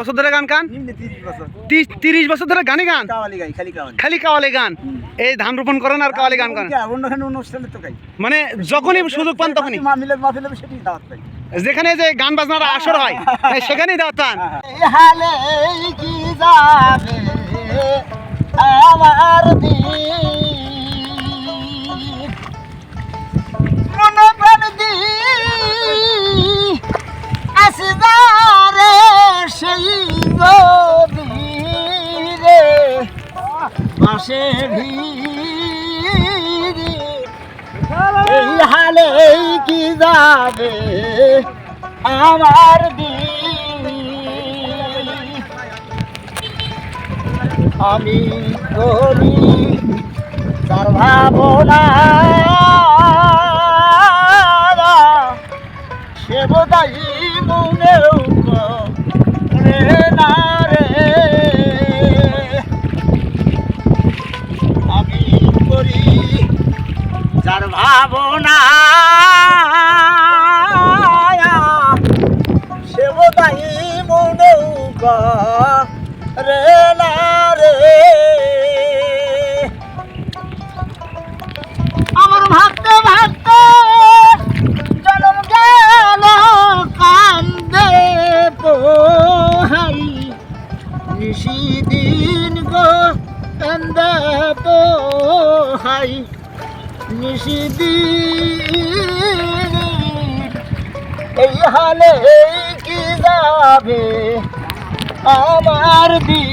বছর ধরে গান গান তিরিশ বছর। ধরে গানই গান? খালি কাওয়ালি। গান? এই ধান রোপণ করেন আর কাওয়ালি গান করেন? মানে যখনই সুযোগ পান তখনই। যেখানে যে গান বাজনার আসর হয় সেখানেই দাওয়াত পান। ভিড়ি। এই হালে কি যাবে আমার দিন? আমি করি তার ভাবনা। যার ভাবনা সে বোধাই মনেও রে না রে। আমার ভাবতে ভাবতে জনম গেল নিশিদিন, এই হালে কি যাবে আমার দিন?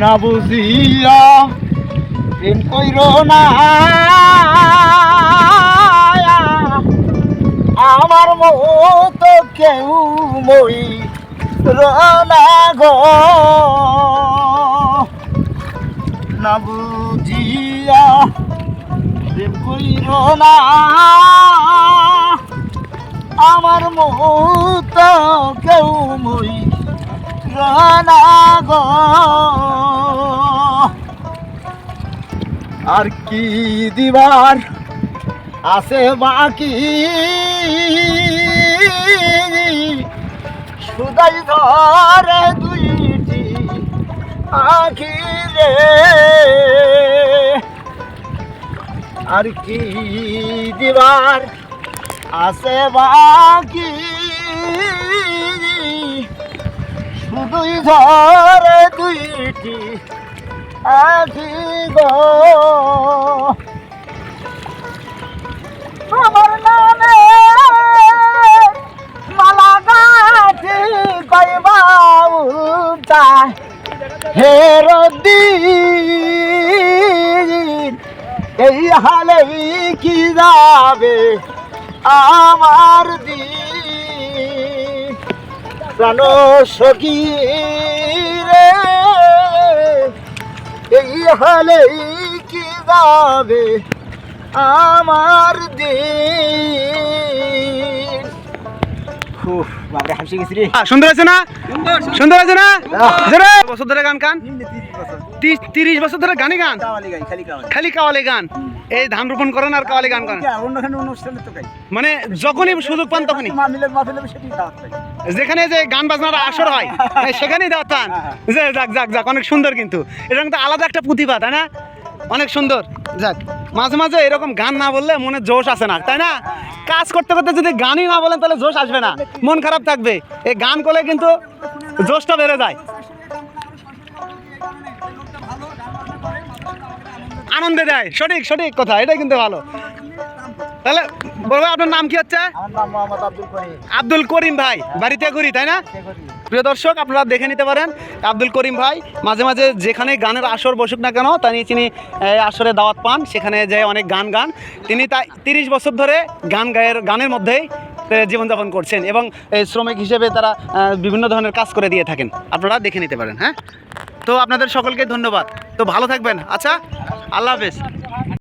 না বুঝিয়া প্রেম কইর না। আমার মতো কেউ মই রানা গো। না বুঝিয়া প্রেম কইর না। আমার মতো কেউ মই রানা গো। আর কি দিবার আছে বাকি? সুদাই ধরে দুইটি আখি আর কি দিবার? আছে বাকি শুধুই ধরে দুইটি আখি গো। আমার নামে মালা গাছি কইবা উল্টা। হেরদিন এই হালে কি যাবে আমার দি প্রাণ সখী রে এই হালে কি যাবে আমার রে। সুন্দর আছে না? সুন্দর আছে না? বছর ধরে গান নিম্নে তিরিশ তিরিশ বছর ধরে গানই গান? খালি কাওয়ালি। গান। এই ধান রোপণ করেন আর কাওয়ালি গান করেন। মানে যখনই সুযোগ পান তখনই। যেখানে যে গান বাজনার আসর হয় সেখানেই দাওয়াত পান। যে যাক যাক যাক অনেক সুন্দর কিন্তু। এটা কিন্তু আলাদা একটা প্রতিভা তাই না? অনেক সুন্দর। যাক মাঝে মাঝে এরকম গান না বললে মনে জোশ আসে না তাই না? কাজ করতে করতে যদি গানই না বলেন তাহলে জোশ আসবে না। মন খারাপ থাকবে। এই গান করলে কিন্তু জোশটা বেড়ে যায়। আনন্দে দেয় সঠিক সঠিক কথা এটাই কিন্তু ভালো। তাহলে বলব আপনার নাম কি হচ্ছে? আব্দুল করিম। ভাই বাড়িতে ঘুরি তাই না? প্রিয় দর্শক আপনারা দেখে নিতে পারেন আব্দুল করিম ভাই মাঝে মাঝে যেখানে গানের আসর বসুক না কেন তা নিয়ে তিনি আসরে দাওয়াত পান সেখানে যে অনেক গান গান তিনি তাই তিরিশ বছর ধরে গান গায়ের গানের মধ্যেই জীবনযাপন করছেন এবং শ্রমিক হিসেবে তারা বিভিন্ন ধরনের কাজ করে দিয়ে থাকেন। আপনারা দেখে নিতে পারেন হ্যাঁ? তো আপনাদের সকলকে ধন্যবাদ। তো ভালো থাকবেন। আচ্ছা আল্লাহ হাফেজ।